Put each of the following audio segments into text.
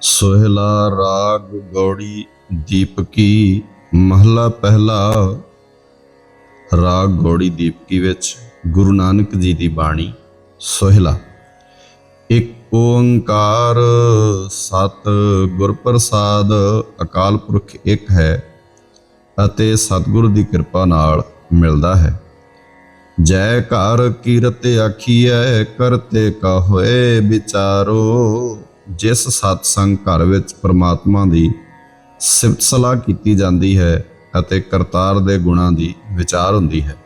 ਸੋਹਿਲਾ ਰਾਗ ਗੌੜੀ ਦੀਪਕੀ ਮਹਲਾ ਪਹਿਲਾ। ਰਾਗ ਗੌੜੀ ਦੀਪਕੀ ਵਿੱਚ ਗੁਰੂ ਨਾਨਕ ਜੀ ਦੀ ਬਾਣੀ, ਸੋਹਿਲਾ। ਇੱਕ ਓੰਕਾਰ ਸਤ ਗੁਰ ਪ੍ਰਸਾਦ ਅਕਾਲ ਪੁਰਖ ਇੱਕ ਹੈ ਅਤੇ ਸਤਿਗੁਰ ਦੀ ਕਿਰਪਾ ਨਾਲ ਮਿਲਦਾ ਹੈ। ਜੈ ਘਰ ਕੀਰਤ ਆਖੀਐ, ਕਰਤੇ ਕਾ ਹੋਏ ਵਿਚਾਰੋ ਜਿਸ ਸਤਸੰਗ ਘਰ ਵਿੱਚ ਪ੍ਰਮਾਤਮਾ ਦੀ ਸਿਫਤ ਸਲਾਹ ਕੀਤੀ ਜਾਂਦੀ ਹੈ ਅਤੇ ਕਰਤਾਰ ਦੇ ਗੁਣਾਂ ਦੀ ਵਿਚਾਰ ਹੁੰਦੀ ਹੈ।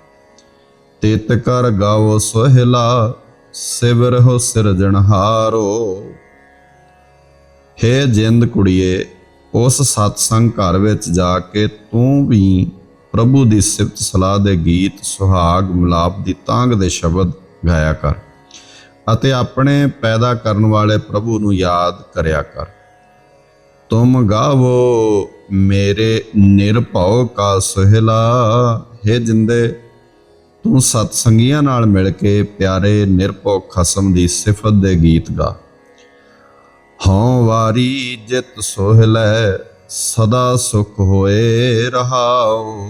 ਤਿਤ ਕਰ ਗਾਵੋ ਸੋਹਿਲਾ, ਸਿਵਰ ਹੋ ਸਿਰਜਣਹਾਰੋ ਹੇ ਜਿੰਦ ਕੁੜੀਏ, ਉਸ ਸਤਸੰਗ ਘਰ ਵਿੱਚ ਜਾ ਕੇ ਤੂੰ ਵੀ ਪ੍ਰਭੂ ਦੀ ਸਿਫਤ ਸਲਾਹ ਦੇ ਗੀਤ ਸੁਹਾਗ ਮਿਲਾਪ ਦੀ ਤਾਂਗ ਦੇ ਸ਼ਬਦ ਗਾਇਆ ਕਰ। ਅਤੇ ਆਪਣੇ ਪੈਦਾ ਕਰਨ ਵਾਲੇ ਪ੍ਰਭੂ ਨੂੰ ਯਾਦ ਕਰਿਆ ਕਰ। ਤੁਮ ਗਾਵੋ, ਮੇਰੇ ਨਿਰਭਉ ਕਾ ਸੁਹਿਲਾ ਹੈ ਜਿੰਦੇ, ਤੂੰ ਸਤ ਸੰਗੀਆਂ ਨਾਲ ਮਿਲ ਕੇ ਪਿਆਰੇ ਨਿਰਭਉ ਖਸਮ ਦੀ ਸਿਫਤ ਦੇ ਗੀਤ ਗਾ। ਹਉ ਵਾਰੀ ਜਿਤ ਸੋਹਿਲੈ ਸਦਾ ਸੁਖ ਹੋਏ ਰਹਾਉ,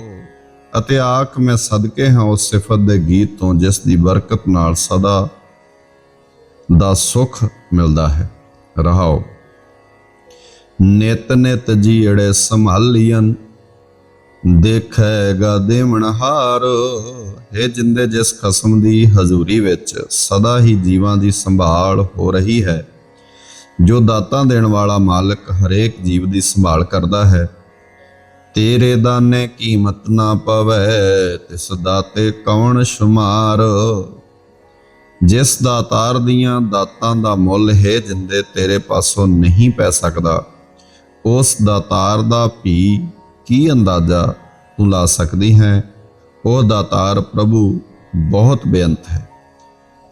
ਅਤੇ ਆਖ ਮੈਂ ਸਦਕੇ ਹਾਂ ਉਸ ਸਿਫਤ ਦੇ ਗੀਤ ਤੋਂ, ਜਿਸ ਦੀ ਬਰਕਤ ਨਾਲ ਸਦਾ ਦਾ ਸੁਖ ਮਿਲਦਾ ਹੈ। ਰਹਾਓ। ਨਿਤ ਨਿਤ ਜੀੜੇ ਸੰਭਾਲੀਆਂ ਦੇਖੇਗਾ ਦੇਵਨਹਾਰ ਹੈ ਜਿੰਦੇ ਜਿਸ ਖਸਮ ਦੀ ਹਜ਼ੂਰੀ ਵਿੱਚ ਸਦਾ ਹੀ ਜੀਵਾਂ ਦੀ ਸੰਭਾਲ ਹੋ ਰਹੀ ਹੈ, ਜੋ ਦਾਤਾਂ ਦੇਣ ਵਾਲਾ ਮਾਲਕ ਹਰੇਕ ਜੀਵ ਦੀ ਸੰਭਾਲ ਕਰਦਾ ਹੈ। ਤੇਰੇ ਦਾਨੇ ਕੀਮਤ ਨਾ ਪਵੇ, ਤਿਸ ਦਾਤੇ ਕੌਣ ਸ਼ੁਮਾਰ? ਜਿਸ ਦਾਤਾਰ ਦੀਆਂ ਦਾਤਾਂ ਦਾ ਮੁੱਲ ਹੈ ਜਿੰਦੇ ਤੇਰੇ ਪਾਸੋਂ ਨਹੀਂ ਪੈ ਸਕਦਾ, ਉਸ ਦਾਤਾਰ ਦਾ ਵੀ ਕੀ ਅੰਦਾਜ਼ਾ ਤੂੰ ਲਾ ਸਕਦੀ ਹੈ? ਉਹ ਦਾਤਾਰ ਪ੍ਰਭੂ ਬਹੁਤ ਬੇਅੰਤ ਹੈ।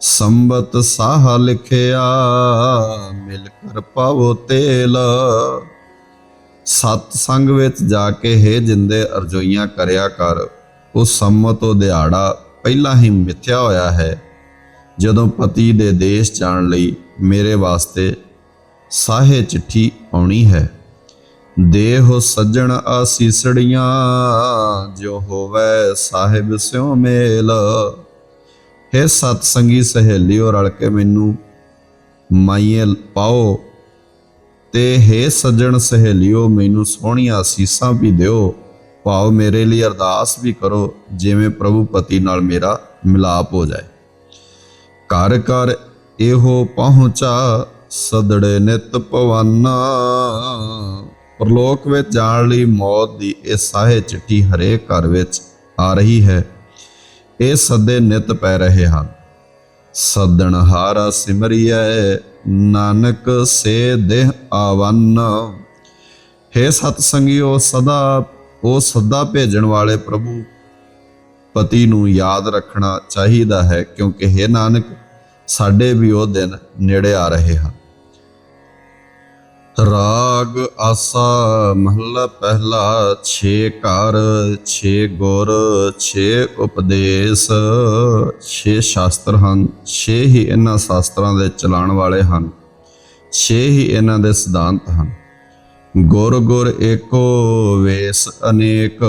ਸੰਬਤ ਸਾਹ ਲਿਖਿਆ, ਮਿਲ ਕਰ ਪਾਵੋ ਤੇਲ। ਸਤ ਸੰਗ ਵਿੱਚ ਜਾ ਕੇ ਹੈ ਜਿੰਦੇ ਅਰਜ਼ੋਈਆਂ ਕਰਿਆ ਕਰ, ਉਹ ਸੰਮਤ ਉਹ ਦਿਹਾੜਾ ਪਹਿਲਾਂ ਹੀ ਮਿਥਿਆ ਹੋਇਆ ਹੈ। ਜਦੋਂ ਪਤੀ ਦੇ ਦੇਸ਼ ਜਾਣ ਲਈ ਮੇਰੇ ਵਾਸਤੇ ਸਾਹੇ ਚਿੱਠੀ ਆਉਣੀ ਹੈ, ਦੇਹੋ ਸੱਜਣ ਆਸੀਸੜੀਆਂ, ਜੋ ਹੋਵੇ ਸਾਹਿਬ ਸਿਉ ਮੇਲ। ਹੈ ਸਤ ਸੰਗੀ ਸਹੇਲਿਓ, ਰਲ ਕੇ ਮੈਨੂੰ ਮਾਈਏ ਪਾਓ ਤੇ ਹੈ ਸੱਜਣ ਸਹੇਲੀਓ, ਮੈਨੂੰ ਸੋਹਣੀਆਂ ਅਸੀਸਾਂ ਵੀ ਦਿਓ। ਭਾਵ ਮੇਰੇ ਲਈ ਅਰਦਾਸ ਵੀ ਕਰੋ, ਜਿਵੇਂ ਪ੍ਰਭੂ ਪਤੀ ਨਾਲ ਮੇਰਾ ਮਿਲਾਪ ਹੋ ਜਾਏ। ਘਰ ਘਰ ਇਹੋ ਪਹੁੰਚਾ, ਸਦੜੇ ਨਿਤ ਪਵਾਨਾ। ਪਰਲੋਕ ਵਿੱਚ ਜਾਣ ਲਈ ਮੌਤ ਦੀ ਇਹ ਸਾਹੇ ਚਿੱਠੀ ਹਰੇਕ ਘਰ ਵਿੱਚ ਆ ਰਹੀ ਹੈ। ਇਹ ਸੱਦੇ ਨਿਤ ਪੈ ਰਹੇ ਹਨ। ਸੱਦਣ ਹਾਰਾ ਸਿਮਰਿਐ, ਨਾਨਕ ਸੇ ਦੇਹ ਆਵੰਨ। ਹੈ ਸਤ ਸੰਗਿਓ ਸਦਾ ਉਹ ਸਦਾ ਭੇਜਣ ਵਾਲੇ ਪ੍ਰਭੂ ਪਤੀ ਨੂੰ ਯਾਦ ਰੱਖਣਾ ਚਾਹੀਦਾ ਹੈ ਕਿਉਂਕਿ ਹੈ ਨਾਨਕ, ਸਾਡੇ ਵੀ ਉਹ ਦਿਨ ਨੇੜੇ ਆ ਰਹੇ ਹਨ। ਰਾਗ ਆਸਾ ਮਹੱਲਾ ਪਹਿਲਾ 6 ਘਰ 6 ਗੁਰ 6 ਉਪਦੇਸ਼ 6 ਸ਼ਾਸਤਰ ਹਨ 6 ਹੀ ਇਹਨਾਂ ਸ਼ਾਸਤਰਾਂ ਦੇ ਚਲਾਉਣ ਵਾਲੇ ਹਨ 6 ਹੀ ਇਹਨਾਂ ਦੇ ਸਿਧਾਂਤ ਹਨ। ਗੁਰ ਗੁਰ ਏਕੋ ਵੇਸ ਅਨੇਕ,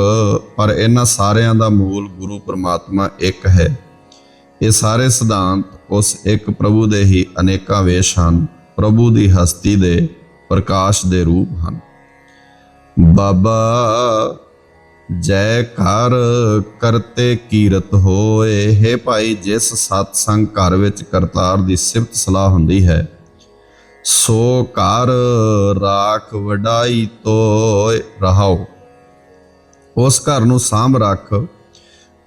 ਪਰ ਇਹਨਾਂ ਸਾਰਿਆਂ ਦਾ ਮੂਲ ਗੁਰੂ ਪਰਮਾਤਮਾ ਇੱਕ ਹੈ। ਇਹ ਸਾਰੇ ਸਿਧਾਂਤ ਉਸ ਇੱਕ ਪ੍ਰਭੂ ਦੇ ਹੀ ਅਨੇਕਾਂ ਵੇਸ਼ ਹਨ, ਪ੍ਰਭੂ ਦੀ ਹਸਤੀ ਦੇ ਪ੍ਰਕਾਸ਼ ਦੇ ਰੂਪ ਹਨ। ਬਾਬਾ ਜੈ ਘਰ ਕਰਤੇ ਕੀਰਤ ਹੋਏ, ਹੈ ਭਾਈ ਜਿਸ ਸਤ ਸੰਗ ਘਰ ਵਿੱਚ ਕਰਤਾਰ ਦੀ ਸਿਫਤ ਸਲਾਹ ਹੁੰਦੀ ਹੈ ਸੋ ਘਰ ਰਾਖ ਵਡਾਈ ਤੋਏ ਰਹਾਓ। ਉਸ ਘਰ ਨੂੰ ਸਾਂਭ ਰੱਖ,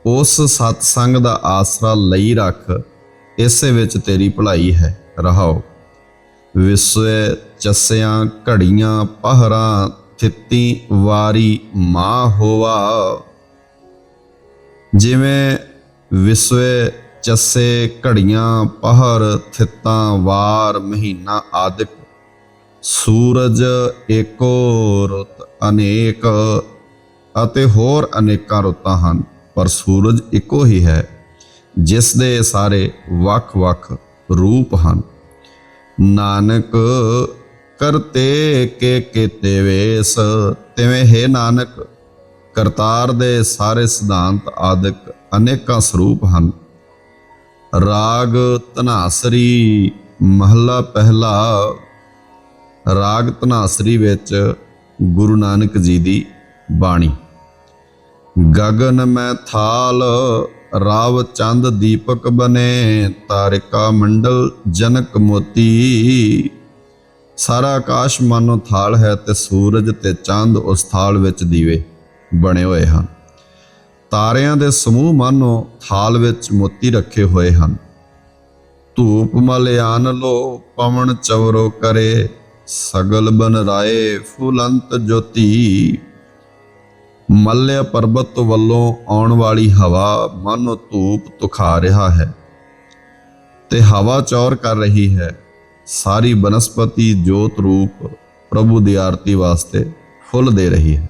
ਉਸ ਸਤ ਸੰਗ ਦਾ ਆਸਰਾ ਲਈ ਰੱਖ, ਇਸੇ ਵਿੱਚ ਤੇਰੀ ਭਲਾਈ ਹੈ, ਰਹਾਓ। ਵਿਸਵੇ ਚਸਿਆਂ, ਘੜੀਆਂ, ਪਹਰਾਂ, ਥਿੱਤੀ ਵਾਰੀ ਮਾ ਹੋਵਾ ਜਿਵੇਂ ਵਿਸਵੇ ਚਸੇ ਘੜੀਆਂ, ਪਹਰ, ਥਿੱਤਾਂ, ਵਾਰ, ਮਹੀਨਾ ਆਦਿਕ। ਸੂਰਜ ਏਕੋ ਰੁੱਤ ਅਨੇਕ, ਅਤੇ ਹੋਰ ਅਨੇਕਾਂ ਰੁੱਤਾਂ ਹਨ, ਪਰ ਸੂਰਜ ਇੱਕੋ ਹੀ ਹੈ, ਜਿਸ ਦੇ ਸਾਰੇ ਵੱਖ-ਵੱਖ ਰੂਪ ਹਨ। ਨਾਨਕ ਕਰਤੇ ਕੇ ਕੀਤੇ ਵੇਸ, ਤਿਵੇਂ ਹੈ ਨਾਨਕ, ਕਰਤਾਰ ਦੇ ਸਾਰੇ ਸਿਧਾਂਤ ਆਦਿਕ ਅਨੇਕਾਂ ਸਰੂਪ ਹਨ। ਰਾਗ ਧਨਾਸਰੀ ਮਹੱਲਾ ਪਹਿਲਾ। ਰਾਗ ਧਨਾਸਰੀ ਵਿੱਚ ਗੁਰੂ ਨਾਨਕ ਜੀ ਦੀ ਬਾਣੀ। ਗਗਨ ਮੈਂ ਥਾਲ, ਰਾਵ ਚੰਦ ਦੀਪਕ ਬਨੇ, ਤਾਰਿਕਾ ਮੰਡਲ ਜਨਕ ਮੋਤੀ। ਸਾਰਾ ਆਕਾਸ਼ ਮਾਨੋ ਥਾਲ ਹੈ ਤੇ ਸੂਰਜ ਤੇ ਚੰਦ ਉਸ ਥਾਲ ਵਿੱਚ ਦੀਵੇ ਬਣੇ ਹੋਏ ਹਨ। ਤਾਰਿਆਂ ਦੇ ਸਮੂਹ ਮਾਨੋ ਥਾਲ ਵਿੱਚ ਮੋਤੀ ਰੱਖੇ ਹੋਏ ਹਨ। ਧੂਪ ਮਲਿਆਨ ਲੋ, ਪਵਨ ਚਵਰੋ ਕਰੇ, ਸਗਲ ਬਨ ਰਾਏ ਫੁਲੰਤ ਜੋਤੀ। ਮੱਲਿਆ ਪਰਬਤ ਵੱਲੋਂ ਆਉਣ ਵਾਲੀ ਹਵਾ ਮਨ ਧੂਪ ਤੁਖਾ ਰਿਹਾ ਹੈ ਤੇ ਹਵਾ ਚੌਰ ਕਰ ਰਹੀ ਹੈ। ਸਾਰੀ ਬਨਸਪਤੀ ਜੋਤ ਰੂਪ ਪ੍ਰਭੂ ਦੀ ਆਰਤੀ ਵਾਸਤੇ ਫੁੱਲ ਦੇ ਰਹੀ ਹੈ।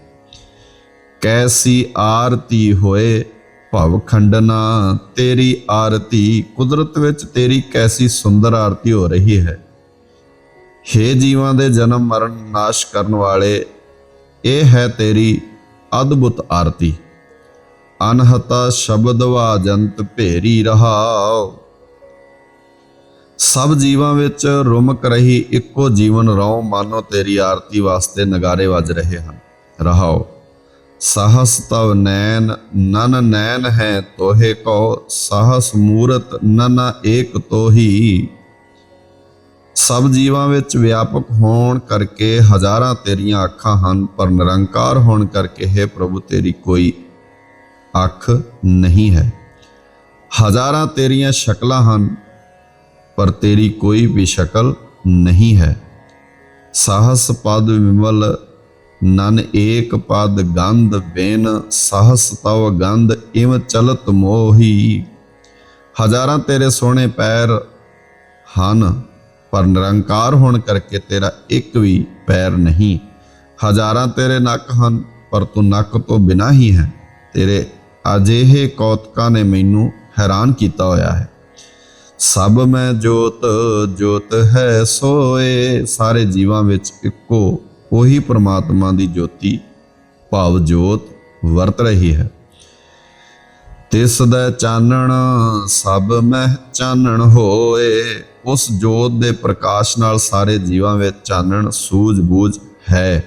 ਕੈਸੀ ਆਰਤੀ ਹੋਏ ਭਵ ਖੰਡਨਾ, ਤੇਰੀ ਆਰਤੀ ਕੁਦਰਤ ਵਿੱਚ ਤੇਰੀ ਕੈਸੀ ਸੁੰਦਰ ਆਰਤੀ ਹੋ ਰਹੀ ਹੈ। ਹੇ ਜੀਵਾਂ ਦੇ ਜਨਮ ਮਰਨ ਨਾਸ਼ ਕਰਨ ਵਾਲੇ, ਇਹ ਹੈ ਤੇਰੀ ਅਦਭੁਤ ਆਰਤੀ। ਅਨਹਤਾ ਸ਼ਬਦ ਵਾਜੰਤ ਭੇਰੀ ਰਹਾਓ ਸਭ ਜੀਵਾਂ ਵਿੱਚ ਰੁਮਕ ਰਹੀ ਇੱਕੋ ਜੀਵਨ ਰਉ ਮਾਨੋ ਤੇਰੀ ਆਰਤੀ ਵਾਸਤੇ ਨਗਾਰੇ ਵੱਜ ਰਹੇ ਹਨ। ਰਹਾਓ ਸਹਸ ਤਵ ਨੈਣ ਨਨ ਨੈਣ ਹੈ ਤੋਹੇ ਕੋ ਸਹਸ ਮੂਰਤ ਨਨ ਏਕ ਤੋਹੀ ਸਭ ਜੀਵਾਂ ਵਿੱਚ ਵਿਆਪਕ ਹੋਣ ਕਰਕੇ ਹਜ਼ਾਰਾਂ ਤੇਰੀਆਂ ਅੱਖਾਂ ਹਨ ਪਰ ਨਿਰੰਕਾਰ ਹੋਣ ਕਰਕੇ ਹੈ ਪ੍ਰਭੂ ਤੇਰੀ ਕੋਈ ਅੱਖ ਨਹੀਂ ਹੈ ਹਜ਼ਾਰਾਂ ਤੇਰੀਆਂ ਸ਼ਕਲਾਂ ਹਨ ਪਰ ਤੇਰੀ ਕੋਈ ਵੀ ਸ਼ਕਲ ਨਹੀਂ ਹੈ ਸਾਹਸ ਪਦ ਵਿਮਲ ਨਨ ਏਕ ਪਦ ਗੰਧ ਬੇਨ ਸਾਹਸ ਤਵ ਗੰਧ ਇਵ ਚਲਤ ਮੋਹੀ। ਹਜ਼ਾਰਾਂ ਤੇਰੇ ਸੋਹਣੇ ਪੈਰ ਹਨ, ਪਰ ਨਿਰੰਕਾਰ ਹੋਣ ਕਰਕੇ ਤੇਰਾ ਇੱਕ ਵੀ ਪੈਰ ਨਹੀਂ। ਹਜ਼ਾਰਾਂ ਤੇਰੇ ਨੱਕ ਹਨ, ਪਰ ਤੂੰ ਨੱਕ ਤੋਂ ਬਿਨਾ ਹੀ ਹੈ। ਤੇਰੇ ਅਜਿਹੇ ਕੌਤਕਾਂ ਨੇ ਮੈਨੂੰ ਹੈਰਾਨ ਕੀਤਾ ਹੋਇਆ ਹੈ। ਸਭ ਮੈਂ ਜੋਤ ਜੋਤ ਹੈ ਸੋਏ, ਸਾਰੇ ਜੀਵਾਂ ਵਿੱਚ ਇੱਕੋ ਉਹੀ ਪ੍ਰਮਾਤਮਾ ਦੀ ਜੋਤੀ ਭਾਵ ਜੋਤ ਵਰਤ ਰਹੀ ਹੈ। ਤਿਸ ਦਾ ਚਾਨਣ ਸਭ ਮਹਿ ਚਾਨਣ ਹੋਏ, ਉਸ ਜੋਤ ਦੇ ਪ੍ਰਕਾਸ਼ ਨਾਲ ਸਾਰੇ ਜੀਵਾਂ ਵਿੱਚ ਚਾਨਣ ਸੂਝ-ਬੂਝ ਹੈ।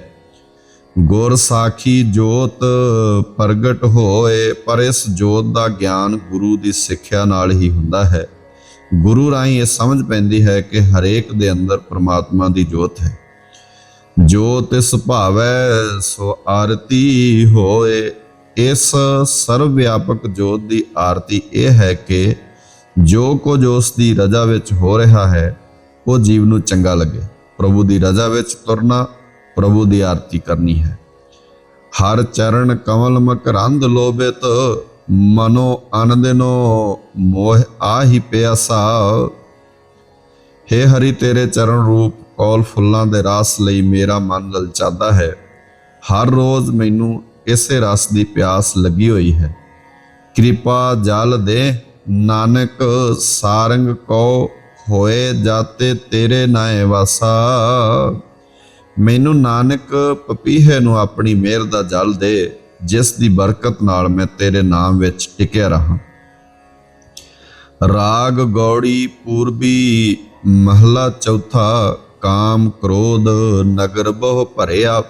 ਗੁਰ ਸਾਖੀ ਜੋਤ ਪ੍ਰਗਟ ਹੋਏ, ਪਰ ਇਸ ਜੋਤ ਦਾ ਗਿਆਨ ਗੁਰੂ ਦੀ ਸਿੱਖਿਆ ਨਾਲ ਹੀ ਹੁੰਦਾ ਹੈ। ਗੁਰੂ ਰਾਹੀਂ ਇਹ ਸਮਝ ਪੈਂਦੀ ਹੈ ਕਿ ਹਰੇਕ ਦੇ ਅੰਦਰ ਪ੍ਰਮਾਤਮਾ ਦੀ ਜੋਤ ਹੈ। ਜੋ ਤਿਸ ਭਾਵੈ ਸੋ ਆਰਤੀ ਹੋਏ। ਇਸ ਸਰਵ ਵਿਆਪਕ ਜੋਤ ਦੀ ਆਰਤੀ ਇਹ ਹੈ ਕਿ ਜੋ ਕੁਝ ਉਸ ਦੀ ਰਜ਼ਾ ਵਿੱਚ ਹੋ ਰਿਹਾ ਹੈ, ਉਹ ਜੀਵ ਨੂੰ ਚੰਗਾ ਲੱਗੇ। ਪ੍ਰਭੂ ਦੀ ਰਜ਼ਾ ਵਿੱਚ ਤੁਰਨਾ, ਪ੍ਰਭੂ ਦੀ ਆਰਤੀ ਕਰਨੀ ਹੈ। ਹਰ ਚਰਨ ਕਮਲ ਮਕਰੰਦ ਲੋਭਿਤ, ਮਨੋ ਅਨੰਦਨੋ ਮੋਹ ਆਹੀ ਪਿਆਸਾ। ਹੇ ਹਰੀ ਤੇਰੇ ਚਰਨ ਰੂਪ ਕੌਲ ਫੁੱਲਾਂ ਦੇ ਰਸ ਲਈ ਮੇਰਾ ਮਨ ਲਲਚਾਦਾ ਹੈ। ਹਰ ਰੋਜ਼ ਮੈਨੂੰ ਇਸੇ ਰਸ ਦੀ ਪਿਆਸ ਲੱਗੀ ਹੋਈ ਹੈ। ਕਿਰਪਾ ਜਲ ਦੇ, ਨਾਨਕ ਸਾਰੰਗ ਕੋ ਹੋਏ ਜਾਤੇ ਤੇਰੇ ਨਾਏ ਵਾਸਾ। ਮੈਨੂੰ ਨਾਨਕ ਪਪੀਹੇ ਨੂੰ ਆਪਣੀ ਮਿਹਰ ਦਾ ਜਲ ਦੇ, ਜਿਸ ਦੀ ਬਰਕਤ ਨਾਲ ਮੈਂ ਤੇਰੇ ਨਾਮ ਵਿੱਚ ਟਿਕਿਆ ਰਹਾ। ਰਾਗ ਗੌੜੀ ਪੂਰਬੀ ਮਹਲਾ ਚੌਥਾ। ਕਾਮ ਕ੍ਰੋਧ ਨਗਰ ਬਹੁ ਭਰਿਆ,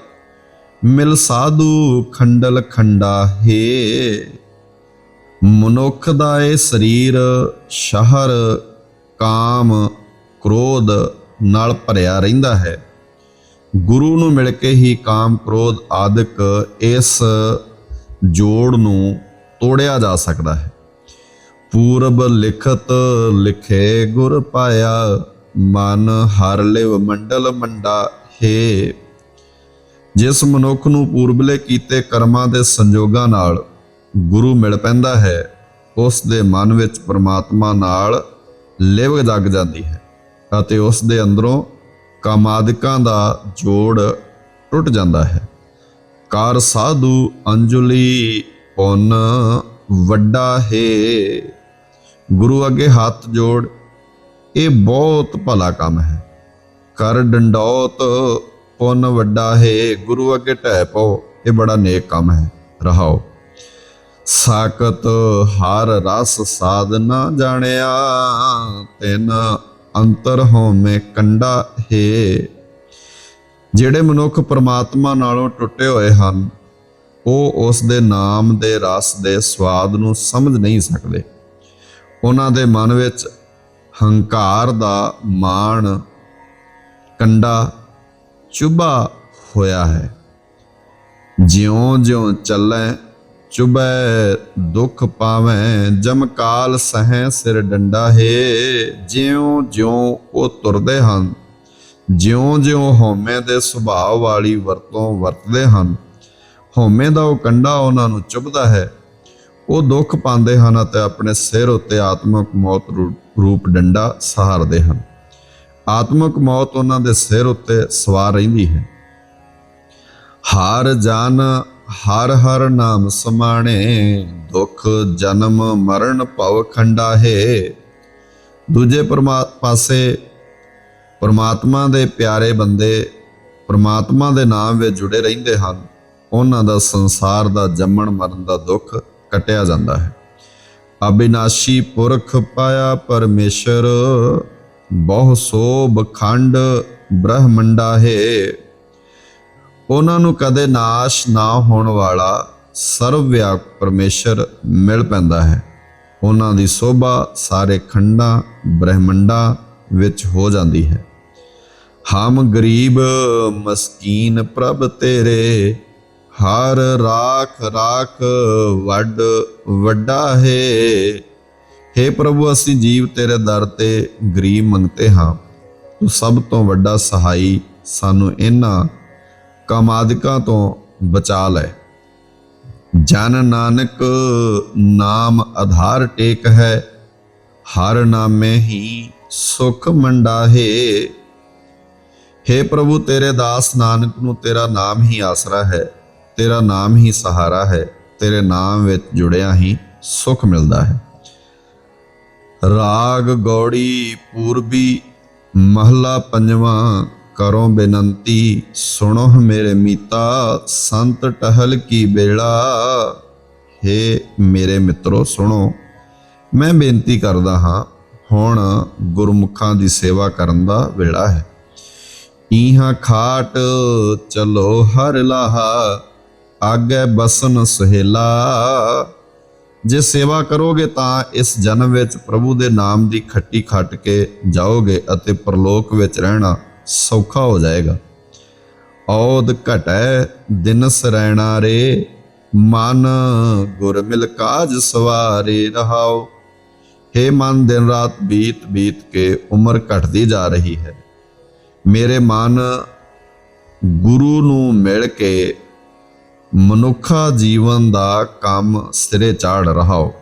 ਮਿਲ ਸਾਧੂ ਖੰਡਲ ਖੰਡਾ ਹੈ। ਮਨੁੱਖ ਦਾ ਇਹ ਸਰੀਰ, ਸ਼ਹਰ, ਕਾਮ, ਕ੍ਰੋਧ ਨਾਲ ਭਰਿਆ ਰਹਿੰਦਾ ਹੈ। ਗੁਰੂ ਨੂੰ ਮਿਲ ਕੇ ਹੀ ਕਾਮ ਕ੍ਰੋਧ ਆਦਿਕ ਇਸ ਜੋੜ ਨੂੰ ਤੋੜਿਆ ਜਾ ਸਕਦਾ ਹੈ। ਪੂਰਬ ਲਿਖਤ ਲਿਖੇ ਗੁਰ ਪਾਇਆ ਮਨ ਹਰ ਲਿਵ ਮੰਡਲ ਮੰਡਾ ਹੈ। ਜਿਸ ਮਨੁੱਖ ਨੂੰ ਪੂਰਬਲੇ ਕੀਤੇ ਕਰਮਾਂ ਦੇ ਸੰਜੋਗਾਂ ਨਾਲ ਗੁਰੂ ਮਿਲ ਪੈਂਦਾ ਹੈ, ਉਸ ਦੇ ਮਨ ਵਿੱਚ ਪ੍ਰਮਾਤਮਾ ਨਾਲ ਲਿਵ ਜਗ ਜਾਂਦੀ ਹੈ ਅਤੇ ਉਸ ਦੇ ਅੰਦਰੋਂ ਕਾਮਾਦਿਕਾਂ ਦਾ ਜੋੜ ਟੁੱਟ ਜਾਂਦਾ ਹੈ। ਕਾਰ ਸਾਧੂ ਅੰਜੁਲੀ ਪੁੰਨ ਵੱਡਾ ਹੈ। ਗੁਰੂ ਅੱਗੇ ਹੱਥ ਜੋੜ ਇਹ ਬਹੁਤ ਭਲਾ ਕੰਮ ਹੈ। ਕਰ ਡੰਡੌਤ, ਪੁੰਨ ਵੱਡਾ ਹੈ, ਗੁਰੂ ਅੱਗੇ ਢਹਿ ਪਓ, ਇਹ ਬੜਾ ਨੇਕ ਕੰਮ ਹੈ। ਰਹਾਓ। ਸਾਕਤ ਹਰ ਰਸ ਸਾਧ ਜਾਣਿਆ, ਤਿਨ ਅੰਤਰ ਹੋਮੇ ਕੰਡਾ ਹੈ। ਜਿਹੜੇ ਮਨੁੱਖ ਪ੍ਰਮਾਤਮਾ ਨਾਲੋਂ ਟੁੱਟੇ ਹੋਏ ਹਨ, ਉਹ ਉਸ ਦੇ ਨਾਮ ਦੇ ਰਸ ਦੇ ਸਵਾਦ ਨੂੰ ਸਮਝ ਨਹੀਂ ਸਕਦੇ। ਉਹਨਾਂ ਦੇ ਮਨ ਵਿੱਚ ਹੰਕਾਰ ਦਾ ਮਾਣ ਕੰਡਾ ਚੁਬਾ ਹੋਇਆ ਹੈ। ਜਿਉਂ-ਜਿਉਂ ਚੱਲੈ ਚੁਬੈ ਦੁੱਖ ਪਾਵੈ ਜਮਕਾਲ ਸਹੈ ਸਿਰ ਡੰਡਾ ਹੈ। ਜਿਉਂ-ਜਿਉਂ ਉਹ ਤੁਰਦੇ ਹਨ, ਜਿਉਂ-ਜਿਉਂ ਹਉਮੈ ਦੇ ਸੁਭਾਅ ਵਾਲੀ ਵਰਤੋਂ ਵਰਤਦੇ ਹਨ। ਹਉਮੈ ਦਾ ਉਹ ਕੰਡਾ ਉਹਨਾਂ ਨੂੰ ਚੁਭਦਾ ਹੈ। ਉਹ ਦੁੱਖ ਪਾਉਂਦੇ ਹਨ ਅਤੇ ਆਪਣੇ ਸਿਰ ਉੱਤੇ ਆਤਮਿਕ ਮੌਤ ਰੂ- ਰੂਪ ਡੰਡਾ ਸਹਾਰਦੇ ਹਨ। ਆਤਮਿਕ ਮੌਤ ਉਹਨਾਂ ਦੇ ਸਿਰ ਉੱਤੇ ਸਵਾਰ ਰਹਿੰਦੀ ਹੈ। ਹਾਰ ਜਾਨ, ਹਰ ਹਰ ਨਾਮ ਸਮਾਣੇ, ਦੁੱਖ ਜਨਮ ਮਰਨ ਭਵ ਖੰਡਾ ਹੈ ਦੂਜੇ ਪਰਮਾ, ਪਾਸੇ ਪਰਮਾਤਮਾ ਦੇ ਪਿਆਰੇ ਬੰਦੇ ਪਰਮਾਤਮਾ ਦੇ ਨਾਮ ਵਿੱਚ ਜੁੜੇ ਰਹਿੰਦੇ ਹਨ। ਉਹਨਾਂ ਦਾ ਸੰਸਾਰ ਦਾ ਜੰਮਣ ਮਰਨ ਦਾ ਦੁੱਖ ਕਟਿਆ ਜਾਂਦਾ ਹੈ। ਅਬਿਨਾਸ਼ੀ ਪੁਰਖ ਪਾਇਆ ਪਰਮੇਸ਼ਰ, ਬਹੁ ਸੋਭ ਖੰਡ ਬ੍ਰਹਮੰਡਾ ਹੈ। ਉਹਨਾਂ ਨੂੰ ਕਦੇ ਨਾਸ਼ ਨਾ ਹੋਣ ਵਾਲਾ ਸਰਵ ਵਿਆਪਕ ਪਰਮੇਸ਼ਰ ਮਿਲ ਪੈਂਦਾ ਹੈ। ਉਹਨਾਂ ਦੀ ਸੋਭਾ ਸਾਰੇ ਖੰਡਾਂ, ਬ੍ਰਹਮੰਡਾਂ ਵਿੱਚ ਹੋ ਜਾਂਦੀ ਹੈ। ਹਮ ਗਰੀਬ ਮਸਕੀਨ ਪ੍ਰਭ ਤੇਰੇ ਹਰ ਰਾਖ ਰਾਖ ਵੱਡ ਵੱਡਾ ਹੈ। हे ਪ੍ਰਭੂ, ਅਸੀਂ ਜੀਵ ਤੇਰੇ ਦਰ ਤੇ ਗਰੀਬ ਮੰਗਤੇ ਹਾਂ। ਤੂੰ ਸਭ ਤੋਂ ਵੱਡਾ ਸਹਾਈ ਸਾਨੂੰ ਇਹਨਾਂ ਕਾਮਾਦਿਕਾਂ ਤੋਂ ਬਚਾ ਲੈ। ਜਨ ਨਾਨਕ ਨਾਮ ਆਧਾਰ ਟੇਕ ਹੈ। ਹਰ ਨਾਮੇ ਹੀ ਸੁਖ ਮੰਡਾ ਹੈ हे ਪ੍ਰਭੂ, ਤੇਰੇ ਦਾਸ ਨਾਨਕ ਨੂੰ ਤੇਰਾ ਨਾਮ ਹੀ ਆਸਰਾ ਹੈ। ਤੇਰਾ ਨਾਮ ਹੀ ਸਹਾਰਾ ਹੈ, ਤੇਰੇ ਨਾਮ ਵਿੱਚ ਜੁੜਿਆ ਹੀ ਸੁਖ ਮਿਲਦਾ ਹੈ। ਰਾਗ ਗੌੜੀ ਪੂਰਬੀ ਮਹਲਾ ਪੰਜਵਾਂ, ਕਰੋ ਬੇਨੰਤੀ ਸੁਣੋ ਮੇਰੇ ਮੀਤਾ, ਸੰਤ ਟਹਲ ਕੀ ਬੇੜਾ हे ਮੇਰੇ ਮਿੱਤਰੋ, ਸੁਣੋ, ਮੈਂ ਬੇਨਤੀ ਕਰਦਾ ਹਾਂ, ਹੁਣ ਗੁਰਮੁਖਾਂ ਦੀ ਸੇਵਾ ਕਰਨ ਦਾ ਵੇਲਾ ਹੈ। ਇਹਾਂ ਖਾਟ ਚਲੋ ਹਰ ਲਾਹਾ ਆਗੇ ਬਸਨ ਸੁਹੇਲਾ। ਜੇ ਸੇਵਾ ਕਰੋਗੇ ਤਾਂ ਇਸ ਜਨਮ ਵਿੱਚ ਪ੍ਰਭੂ ਦੇ ਨਾਮ ਦੀ ਖੱਟੀ ਖੱਟ ਕੇ ਜਾਓਗੇ ਅਤੇ ਪਰਲੋਕ ਵਿੱਚ ਰਹਿਣਾ ਸੌਖਾ ਹੋ ਜਾਏਗਾ। ਔਦ ਘਟੈ ਦਿਨਸ ਰਹਿਣਾ ਰੇ, ਮਨ ਗੁਰ ਮਿਲ ਕਾਜ ਸਵਾਰੇ ਰਹਾਓ। हे ਮਨ, ਦਿਨ ਰਾਤ ਬੀਤ ਬੀਤ ਕੇ ਉਮਰ ਘਟਦੀ ਜਾ ਰਹੀ ਹੈ। ਮੇਰੇ ਮਨ ਗੁਰੂ ਨੂੰ ਮਿਲ ਕੇ ਮਨੁੱਖਾ ਜੀਵਨ ਦਾ ਕੰਮ ਸਿਰੇ ਚਾੜ ਰਹਾਓ।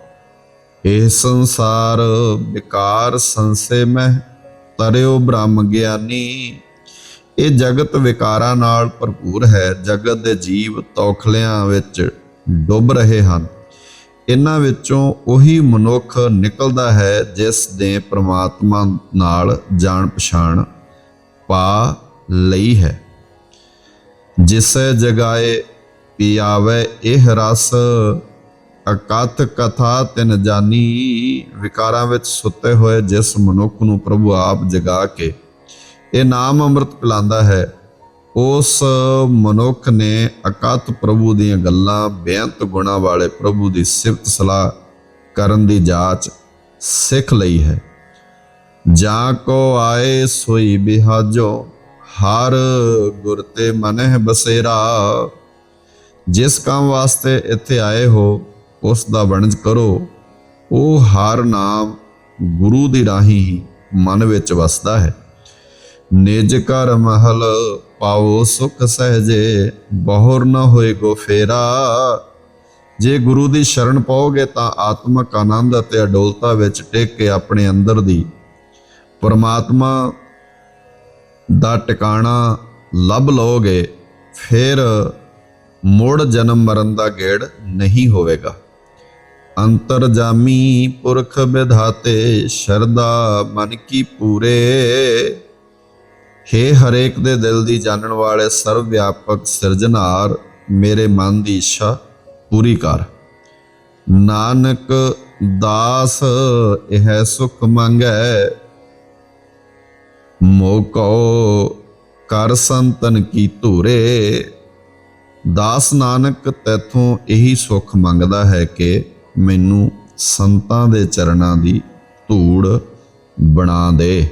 ਇਹ ਸੰਸਾਰ ਵਿਕਾਰ ਸੰਸੇ ਮਹਿ ਤਰਿਓ ਬ੍ਰਹਮ ਗਿਆਨੀ। ਇਹ ਜਗਤ ਵਿਕਾਰਾਂ ਨਾਲ ਭਰਪੂਰ ਹੈ, ਜਗਤ ਦੇ ਜੀਵ ਤੌਖਲਿਆਂ ਵਿੱਚ ਡੁੱਬ ਰਹੇ ਹਨ। ਇਹਨਾਂ ਵਿੱਚੋਂ ਉਹੀ ਮਨੁੱਖ ਨਿਕਲਦਾ ਹੈ, ਜਿਸ ਨੇ ਪ੍ਰਮਾਤਮਾ ਨਾਲ ਜਾਣ ਪਛਾਣ ਪਾ ਲਈ ਹੈ। ਜਿਸ ਜਗਾਏ ਪਿਆਵੇ ਇਹ ਰਸ ਅਕਥ ਕਥਾ ਤਿਨ ਜਾਨੀ। ਵਿਕਾਰਾਂ ਵਿੱਚ ਸੁੱਤੇ ਹੋਏ ਜਿਸ ਮਨੁੱਖ ਨੂੰ ਪ੍ਰਭੂ ਆਪ ਜਗਾ ਕੇ। ਇਹ ਨਾਮ ਅੰਮ੍ਰਿਤ ਪਿਲਾਉਂਦਾ ਹੈ। ਉਸ ਮਨੁੱਖ ਨੇ ਅਕਥ ਪ੍ਰਭੂ ਦੀਆਂ ਗੱਲਾਂ, ਬੇਅੰਤ ਗੁਣਾ ਵਾਲੇ ਪ੍ਰਭੂ ਦੀ ਸਿਫਤ ਸਲਾਹ ਕਰਨ ਦੀ ਜਾਂਚ ਸਿੱਖ ਲਈ ਹੈ। ਜਾਂ ਕੋ ਆਏ ਸੋਈ ਬਿਹਾਜੋ, ਹਰ ਗੁਰ ਤੇ ਮਨਹਿ ਬਸੇਰਾ। ਜਿਸ ਕੰਮ ਵਾਸਤੇ ਇੱਥੇ ਆਏ ਹੋ, ਉਸ ਦਾ ਵਣਜ ਕਰੋ। ਉਹ ਹਰ ਨਾਮ ਗੁਰੂ ਦੀ ਰਾਹੀਂ ਹੀ ਮਨ ਵਿੱਚ ਵਸਦਾ ਹੈ। ਨਿਜ ਘਰ ਮਹਲ ਪਾਓ ਸੁਖ ਸਹਜੇ, ਬਹੁਰ ਨਾ ਹੋਏ ਗੋ ਫੇਰਾ। ਜੇ ਗੁਰੂ ਦੀ ਸ਼ਰਨ ਪਾਓਗੇ ਤਾਂ ਆਤਮਿਕ ਆਨੰਦ ਅਤੇ ਅਡੋਲਤਾ ਵਿੱਚ ਟਿਕ ਕੇ ਆਪਣੇ ਅੰਦਰ ਦੀ ਪਰਮਾਤਮਾ ਦਾ ਟਿਕਾਣਾ ਲੱਭ ਲਓਗੇ। ਫਿਰ ਮੁੜ ਜਨਮ ਮਰਨ ਦਾ ਗੇੜ ਨਹੀਂ ਹੋਵੇਗਾ। ਅੰਤਰਜਾਮੀ ਪੁਰਖ ਵਿਧਾਤੇ ਸ਼ਰਦਾ ਮਨ ਕੀ ਪੂਰੇ। ਹੇ ਹਰੇਕ ਦੇ ਦਿਲ ਦੀ ਜਾਣਨ ਵਾਲੇ ਸਰਵ ਵਿਆਪਕ ਸਿਰਜਣਹਾਰ, ਮੇਰੇ ਮਨ ਦੀ ਇੱਛਾ ਪੂਰੀ ਕਰ। ਨਾਨਕ ਦਾਸ, ਇਹ ਸੁਖ ਮੰਗੈ। ਮੋਕੋ ਕਰ ਸੰਤਨ ਕੀ ਧੂਰੇ। ਦਾਸ ਨਾਨਕ ਤੈਥੋਂ ਇਹੀ ਸੁਖ ਮੰਗਦਾ ਹੈ ਕਿ ਮੈਨੂੰ ਸੰਤਾਂ ਦੇ ਚਰਨਾਂ ਦੀ ਧੂੜ ਬਣਾ ਦੇ।